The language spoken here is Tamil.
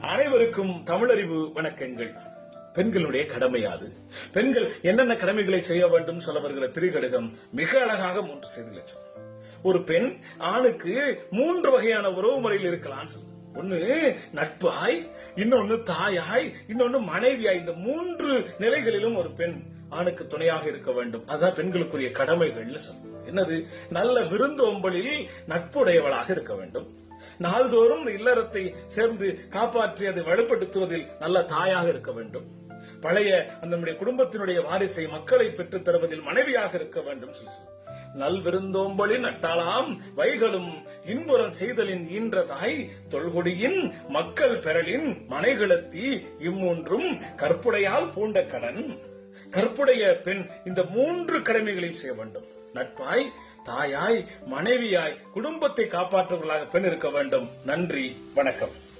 அனைவருக்கும் தமிழறிவு வணக்கங்கள். பெண்களுடைய கடமை பெண்கள் என்னென்ன கடமைகளை செய்ய வேண்டும் சொல்ல வருகிற திரிகடுகம் மிக அழகாக மூன்று செய்தி லட்சம் ஒரு பெண் ஆணுக்கு மூன்று வகையான உறவு முறையில் இருக்கலாம் சொல்லுது. ஒன்னு நட்பாய் இன்னொன்னு தாயாய் இன்னொன்னு மனைவியாய் இந்த மூன்று நிலைகளிலும் ஒரு பெண் ஆணுக்கு துணையாக இருக்க வேண்டும். அதான் பெண்களுக்குரிய கடமைகள்னு சொல்லும் என்னது? நல்ல விருந்தோம்பலில் நட்புடையவளாக இருக்க வேண்டும். நாள்தோறும் இல்லறத்தை சேர்ந்து காப்பாற்றி அதை வலுப்படுத்துவதில் நல்ல தாயாக இருக்க வேண்டும். பழைய அந்த நம்முடைய குடும்பத்தினுடைய வாரிசை மக்களை பெற்றுத் தருவதில் மனைவியாக இருக்க வேண்டும் சொல்லி நல் விருந்தோம்பலின் நட்டாளாம். வைகளும் இன்புறம் செய்தலின் ஈன்ற தாய் தொல்குடியின் மக்கள் பெறலின் மனைகளத்தி இம்மூன்றும் கற்புடையால் பூண்ட கடன். கற்புடைய பெண் இந்த மூன்று கடமைகளையும் செய்ய வேண்டும். நட்பாய் தாயாய் மனைவியாய் குடும்பத்தை காப்பாற்றுவர்களாக பெண் இருக்க வேண்டும். நன்றி வணக்கம்.